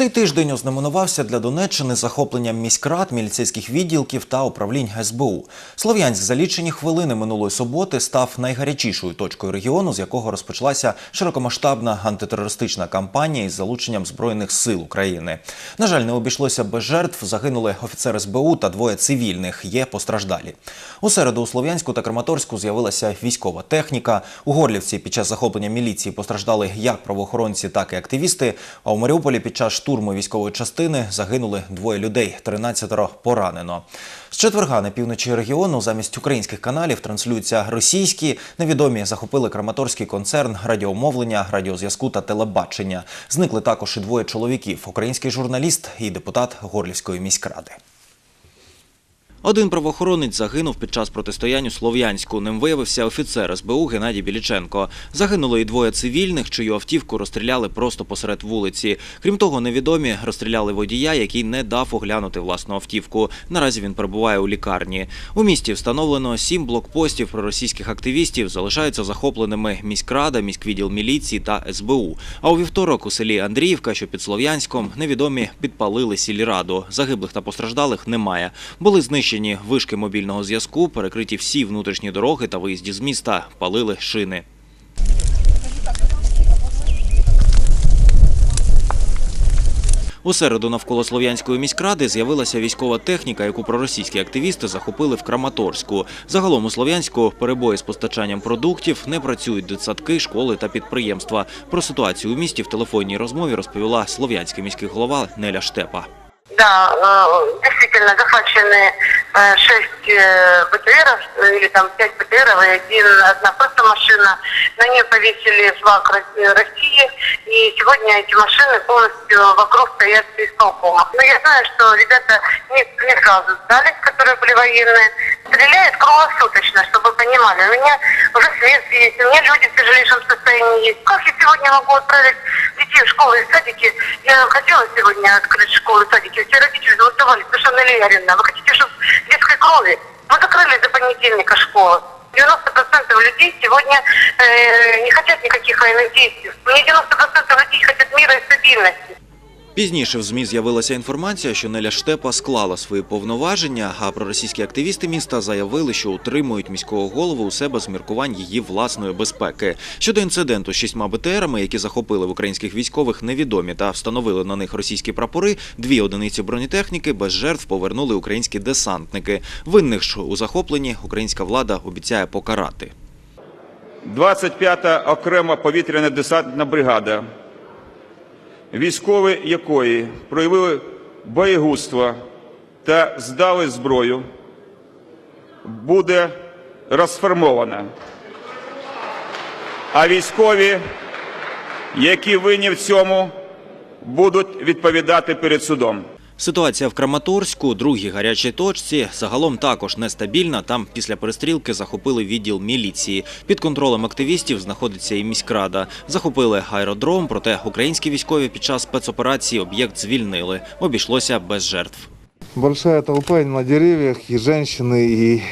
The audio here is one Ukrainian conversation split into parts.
Цей тиждень ознаменувався для Донеччини захопленням міськрад, міліцейських відділків та управлінь СБУ. Слов'янськ за лічені хвилини минулої суботи став найгарячішою точкою регіону, з якого розпочалася широкомасштабна антитерористична кампанія із залученням збройних сил України. На жаль, не обійшлося без жертв. Загинули офіцер СБУ та двоє цивільних. Є постраждалі. У середу у Слов'янську та Краматорську з'явилася військова техніка. У Горлівці під час захоплення міліції постраждали як правоохоронці, так і активісти. А у Маріуполі під час штурму військової частини загинули двоє людей, 13 поранено. З четверга на півночі регіону замість українських каналів транслюються російські. Невідомі захопили Краматорський концерн радіомовлення, радіозв'язку та телебачення. Зникли також і двоє чоловіків: український журналіст і депутат Горлівської міськради. Один правоохоронець загинув під час протистоянь у Слов'янську. Ним виявився офіцер СБУ Геннадій Біліченко. Загинуло і двоє цивільних, чию автівку розстріляли просто посеред вулиці. Крім того, невідомі розстріляли водія, який не дав оглянути власну автівку. Наразі він перебуває у лікарні. У місті встановлено сім блокпостів проросійських активістів. Залишаються захопленими міськрада, міськвідділ міліції та СБУ. А у вівторок у селі Андріївка, що під Слов'янськом, невідомі підпалили сільраду. Загиблих та постраждалих немає. Були знищені вишки мобільного зв'язку, перекриті всі внутрішні дороги та виїзді з міста, палили шини. У середу навколо Слов'янської міськради з'явилася військова техніка, яку проросійські активісти захопили в Краматорську. Загалом у Слов'янську перебої з постачанням продуктів, не працюють дитсадки, школи та підприємства. Про ситуацію у місті в телефонній розмові розповіла слов'янський міський голова Неля Штепа. Да, э, действительно захвачены э, шесть э, БТРов, или там пять БТРов и один, одна просто машина. На нее повесили флаг Ро- России, и сегодня эти машины полностью вокруг стоят исполкома. Но я знаю, что ребята не, не сразу сдались, которые были военные. Стреляют круглосуточно, чтобы понимали. У меня уже свет есть, у меня люди в тяжелейшем состоянии есть. Как я сегодня могу отправить детей в школу и садики? Я хотела сегодня открыть школу и садики. Все родители голосовали, совершенно Ильярина. Вы хотите, чтобы детской крови? Мы закрыли до понедельника школу. 90% людей сегодня э, не хотят никаких военных действий. Не 90% людей хотят мира и стабильности. Пізніше в ЗМІ з'явилася інформація, що Неля Штепа склала свої повноваження, а проросійські активісти міста заявили, що утримують міського голову у себе з міркувань її власної безпеки. Щодо інциденту з шістьма БТРами, які захопили в українських військових невідомі та встановили на них російські прапори, дві одиниці бронетехніки без жертв повернули українські десантники. Винних ж у захопленні українська влада обіцяє покарати. 25-та окрема повітряна десантна бригада, військові якої проявили боєгузтво та здали зброю, буде розформована. А військові, які винні в цьому, будуть відповідати перед судом. Ситуація в Краматорську, другій гарячій точці, загалом також нестабільна. Там після перестрілки захопили відділ міліції. Під контролем активістів знаходиться і міськрада. Захопили аеродром, проте українські військові під час спецоперації об'єкт звільнили. Обійшлося без жертв. Большая толпа на деревьях, и женщины, и,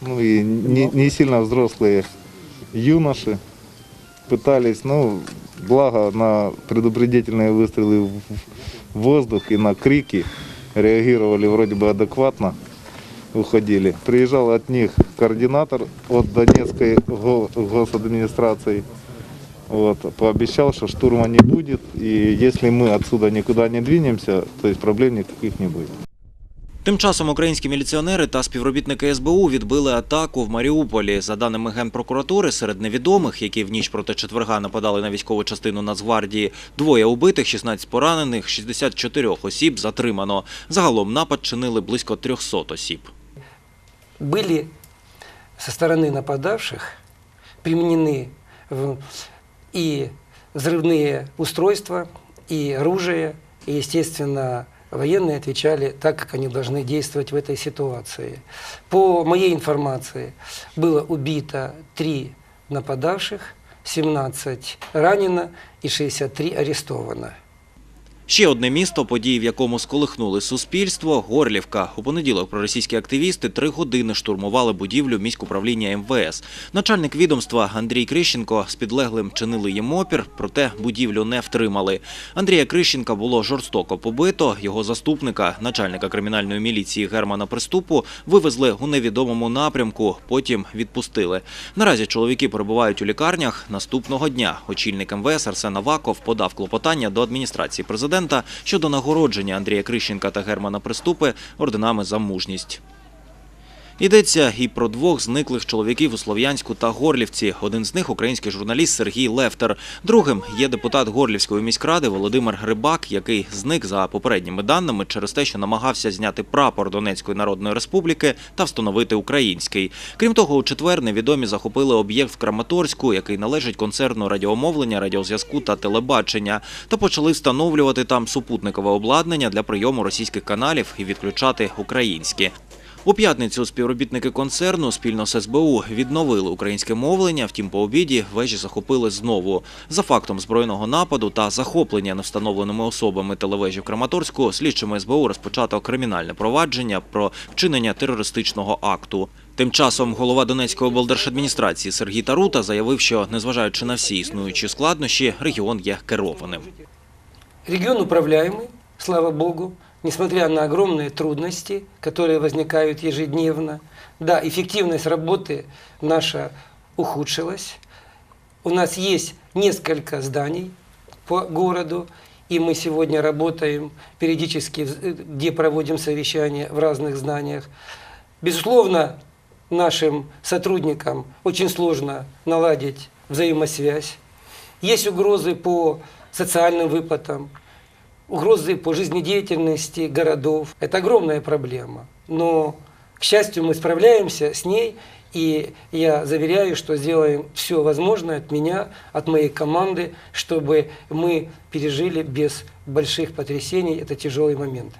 ну, и не, не сильно взрослые юноши пытались, ну, благо на предупредительные выстрелы в в воздух и на крики реагировали вроде бы адекватно, уходили. Приезжал от них координатор от Донецкой го- госадминистрации, вот, пообещал, что штурма не будет, и если мы отсюда никуда не двинемся, то есть проблем никаких не будет. Тим часом українські міліціонери та співробітники СБУ відбили атаку в Маріуполі. За даними Генпрокуратури, серед невідомих, які в ніч проти четверга нападали на військову частину Нацгвардії, двоє убитих, 16 поранених, 64 осіб затримано. Загалом напад чинили близько 300 осіб. были со стороны нападавших применены в- и взрывные устройства, и оружие, и, естественно, военные отвечали так, как они должны действовать в этой ситуации. По моей информации, было убито три нападавших, 17 ранено и 63 арестовано. Ще одне місто, події в якому сколихнули суспільство – Горлівка. У понеділок проросійські активісти три години штурмували будівлю міськуправління МВС. Начальник відомства Андрій Крищенко з підлеглим чинили їм опір, проте будівлю не втримали. Андрія Крищенка було жорстоко побито. Його заступника, начальника кримінальної міліції Германа Приступу, вивезли у невідомому напрямку, потім відпустили. Наразі чоловіки перебувають у лікарнях. Наступного дня очільник МВС Арсен Аваков подав клопотання до адміністрації президента щодо нагородження Андрія Крищенка та Германа Приступи орденами за мужність. Йдеться і про двох зниклих чоловіків у Слов'янську та Горлівці. Один з них український журналіст Сергій Левтер. Другим є депутат Горлівської міськради Володимир Грибак, який зник за попередніми даними через те, що намагався зняти прапор Донецької Народної Республіки та встановити український. Крім того, у четвер невідомі захопили об'єкт в Краматорську, який належить концерну радіомовлення, радіозв'язку та телебачення, та почали встановлювати там супутникове обладнання для прийому російських каналів і відключати українські. У п'ятницю співробітники концерну спільно з СБУ відновили українське мовлення, втім по обіді вежі захопили знову. За фактом збройного нападу та захоплення невстановленими особами телевежі в Краматорську слідчими СБУ розпочато кримінальне провадження про вчинення терористичного акту. Тим часом голова Донецької облдержадміністрації Сергій Тарута заявив, що незважаючи на всі існуючі складнощі, регіон є керованим. Регион управляемый, слава богу, несмотря на огромные трудности, которые возникают ежедневно. Да, эффективность работы наша ухудшилась. У нас есть несколько зданий по городу, и мы сегодня работаем периодически, где проводим совещания в разных зданиях. Безусловно, нашим сотрудникам очень сложно наладить взаимосвязь. Есть угрозы по социальным выплатам, угрозы по жизнедеятельности городов. Это огромная проблема. Но, к счастью, мы справляемся с ней, и я заверяю, что сделаем все возможное от меня, от моей команды, чтобы мы пережили без больших потрясений этот тяжелый момент.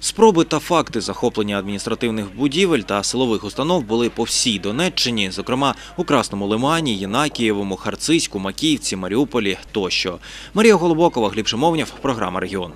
Спроби та факти захоплення адміністративних будівель та силових установ були по всій Донеччині, зокрема у Красному Лимані, Єнакієвому, Харцизьку, Макіївці, Маріуполі тощо. Марія Голубокова, Гліб Шимовнєв, програма Регіон.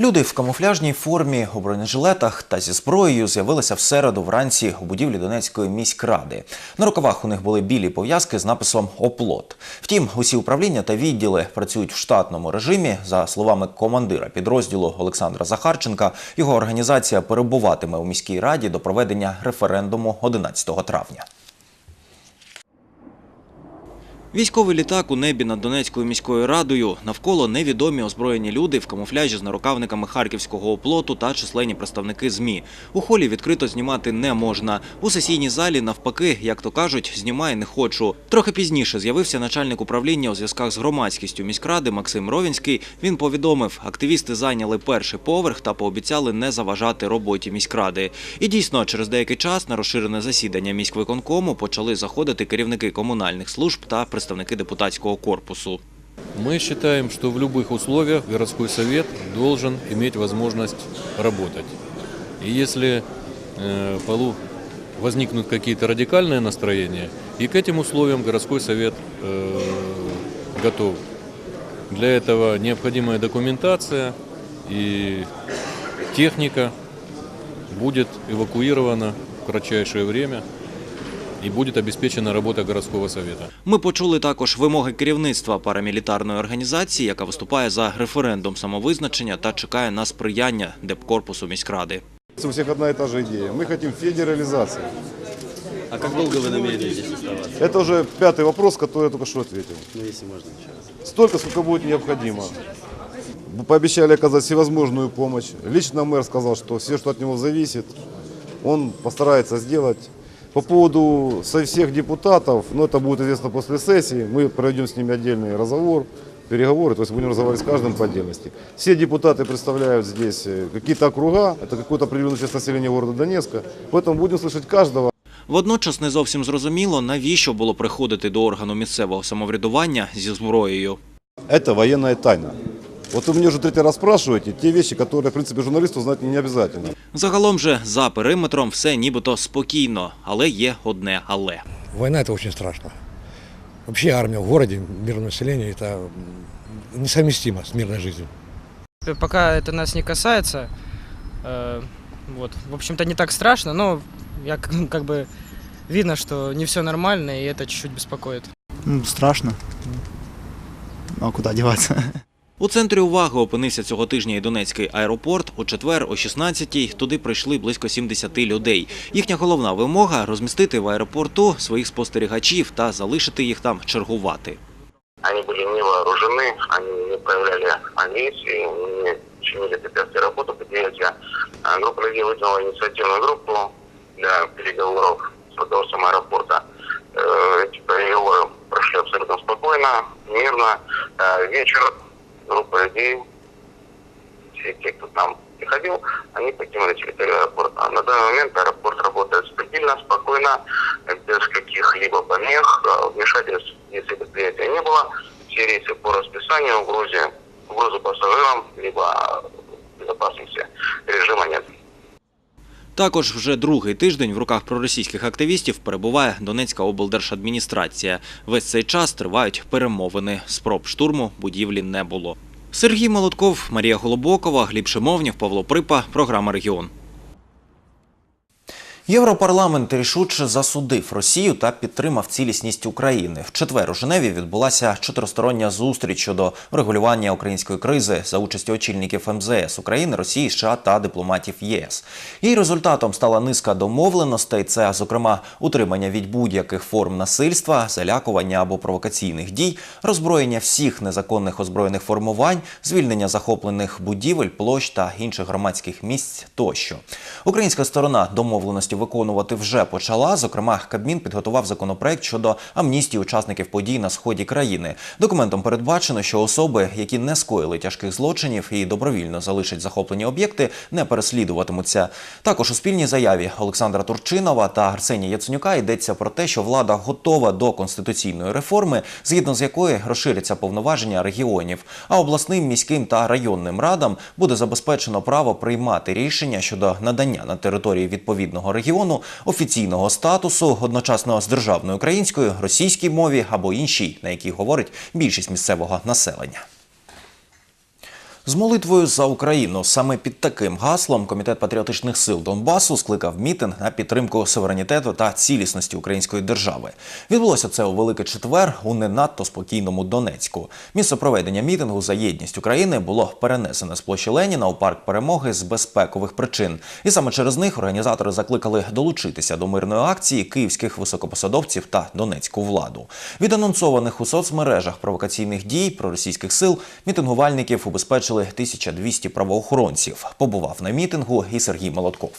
Люди в камуфляжній формі, у бронежилетах та зі зброєю з'явилися в середу вранці у будівлі Донецької міськради. На рукавах у них були білі пов'язки з написом «Оплот». Втім, усі управління та відділи працюють в штатному режимі. За словами командира підрозділу Олександра Захарченка, його організація перебуватиме у міській раді до проведення референдуму 11 травня. Військовий літак у небі над Донецькою міською радою. Навколо невідомі озброєні люди в камуфляжі з нарукавниками харківського оплоту та численні представники ЗМІ. У холі відкрито знімати не можна. У сесійній залі, навпаки, як то кажуть, знімай не хочу. Трохи пізніше з'явився начальник управління у зв'язках з громадськістю міськради Максим Ровінський. Він повідомив, активісти зайняли перший поверх та пообіцяли не заважати роботі міськради. І дійсно, через деякий час на розширене засідання міськвиконкому почали заходити керівники комунальних служб та представники депутатського корпусу. Мы считаем, что в любых условиях городской совет должен иметь возможность работать. И если э, полу- возникнут какие-то радикальные настроения, и к этим условиям городской совет э, готов. Для этого необходимая документация и техника будет эвакуирована в кратчайшее время и будет обеспечена работа городского совета. Ми почули також вимоги керівництва парамілітарної організації, яка виступає за референдум самовизначення та чекає на сприяння депкорпусу міськради. У всех одна и та же идея. Мы хотим федерализации. А как долго вы намерены здесь оставаться? Это уже пятый вопрос, который я только что ответил. Ну, если можно еще раз. Столько, сколько будет необходимо. Пообещали оказать всевозможную помощь. Лично мэр сказал, что все, что от него зависит, он постарается сделать. По поводу со всех депутатов, ну это будет известно после сессии, мы проведем с ними отдельный разговор, переговоры, то есть будем разговаривать с каждым по отдельности. Все депутаты представляют здесь э, какие-то округа, это какую-то определенную часть населения города Донецка, поэтому будем слышать каждого. Водночас не зовсім зрозуміло, навіщо було приходити до органу місцевого самоврядування зі зброєю. Это военная тайна. Вот вы меня уже третий раз спрашиваете те вещи, которые, в принципе, журналисту знать не обязательно. Загалом же за периметром все нібито спокійно, але є одне але. Война это очень страшно. Вообще армия в городе, мирное население, это м, несовместимо с мирной жизнью. Пока это нас не касается, э, вот, в общем-то, не так страшно, но я как, как бы видно, что не все нормально, и это чуть-чуть беспокоит. Ну, страшно. Ну, а куда деваться? У центрі уваги опинився цього тижня і Донецький аеропорт. У четвер о 16-й туди прийшли близько 70 людей. Їхня головна вимога розмістити в аеропорту своїх спостерігачів та залишити їх там чергувати. Они были не вооружены, они не проявляли агрессии, не чинили препятствия работы предприятия. А Группа людей выдвинула инициативную группу для переговоров с руководством аэропорта. Э, Эти переговоры прошли абсолютно спокойно, мирно. Э, Вечер группа людей, все те, кто к нам приходил, они покинули территорию аэропорта. На данный момент аэропорт работает стабильно, спокойно, без каких-либо помех, э, вмешательств, если предприятия не было. Все рейсы по расписанию, угрозе, угрозы пассажирам, либо безопасности режима нет. Також вже другий тиждень в руках проросійських активістів перебуває Донецька облдержадміністрація. Весь цей час тривають перемовини. Спроб штурму будівлі не було. Сергій Молотков, Марія Голобокова, Гліб Шимовнів, Павло Припа. Програма Регіон. Європарламент рішуче засудив Росію та підтримав цілісність України. В четвер у Женеві відбулася чотиристороння зустріч щодо врегулювання української кризи за участю очільників МЗС України, Росії, США та дипломатів ЄС. Її результатом стала низка домовленостей. Це, зокрема, утримання від будь-яких форм насильства, залякування або провокаційних дій, роззброєння всіх незаконних озброєних формувань, звільнення захоплених будівель, площ та інших громадських місць тощо. Українська сторона домовленості виконувати вже почала. Зокрема, Кабмін підготував законопроект щодо амністії учасників подій на сході країни. Документом передбачено, що особи, які не скоїли тяжких злочинів і добровільно залишать захоплені об'єкти, не переслідуватимуться. Також у спільній заяві Олександра Турчинова та Арсенія Яценюка йдеться про те, що влада готова до конституційної реформи, згідно з якої розширяться повноваження регіонів, а обласним, міським та районним радам буде забезпечено право приймати рішення щодо надання на території відповідного регіону офіційного статусу одночасно з державною українською, російській мові або іншій, на якій говорить більшість місцевого населення. З молитвою за Україну саме під таким гаслом комітет патріотичних сил Донбасу скликав мітинг на підтримку суверенітету та цілісності української держави. Відбулося це у Великий Четвер у не надто спокійному Донецьку. Місце проведення мітингу за єдність України було перенесене з площі Леніна у парк перемоги з безпекових причин. І саме через них організатори закликали долучитися до мирної акції київських високопосадовців та донецьку владу. Від анонсованих у соцмережах провокаційних дій проросійських сил мітингувальників убезпечили 1200 правоохоронців. Побував на мітингу і Сергій Молотков.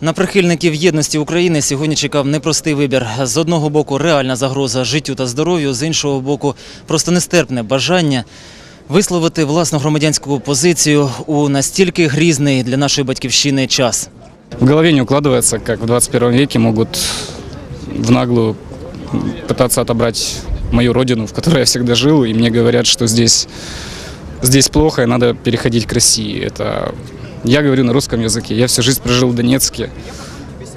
На прихильників єдності України сьогодні чекав непростий вибір. З одного боку реальна загроза життю та здоров'ю, з іншого боку просто нестерпне бажання висловити власну громадянську позицію у настільки грізний для нашої батьківщини час. В голове не укладывается, как в 21 веке могут в наглую пытаться отобрать мою родину, в которой я всегда жил, и мне говорят, что здесь, здесь плохо, и надо переходить к России. Это я говорю на русском языке. Я всю жизнь прожил в Донецке,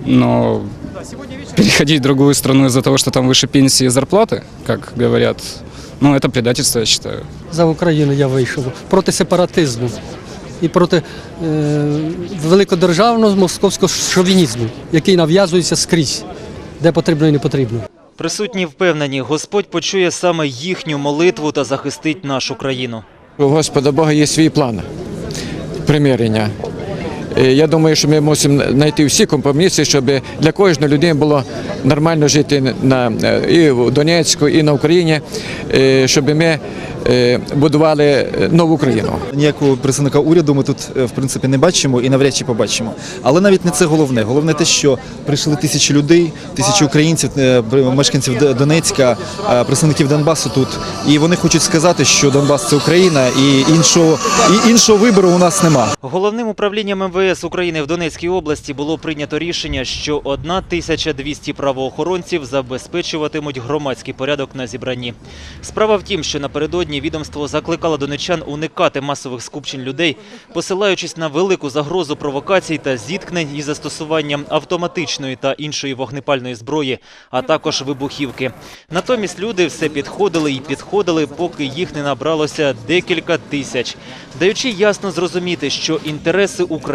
но переходить в другую страну из-за того, что там выше пенсии и зарплаты, как говорят, ну это предательство, я считаю. За Україну я вийшов проти сепаратизму і проти е, великодержавного московського шовінізму, який нав'язується скрізь, де потрібно і не потрібно. Присутні впевнені, Господь почує саме їхню молитву та захистить нашу країну. У Господа Бога є свій план примирення. Е, Я думаю, що ми мусимо знайти всі компроміси, щоб для кожної людини було нормально жити на, е, і в Донецьку, і на Україні, е, щоб ми будували нову країну. Ніякого представника уряду ми тут в принципі не бачимо і навряд чи побачимо. Але навіть не це головне. Головне те, що прийшли тисячі людей, тисячі українців, мешканців Донецька, представників Донбасу тут. І вони хочуть сказати, що Донбас це Україна, і іншого і іншого вибору у нас нема. Головним управлінням МВС МВС України в Донецькій області було прийнято рішення, що 1200 правоохоронців забезпечуватимуть громадський порядок на зібранні. Справа в тім, що напередодні відомство закликало донечан уникати масових скупчень людей, посилаючись на велику загрозу провокацій та зіткнень із застосуванням автоматичної та іншої вогнепальної зброї, а також вибухівки. Натомість люди все підходили і підходили, поки їх не набралося декілька тисяч, даючи ясно зрозуміти, що інтереси України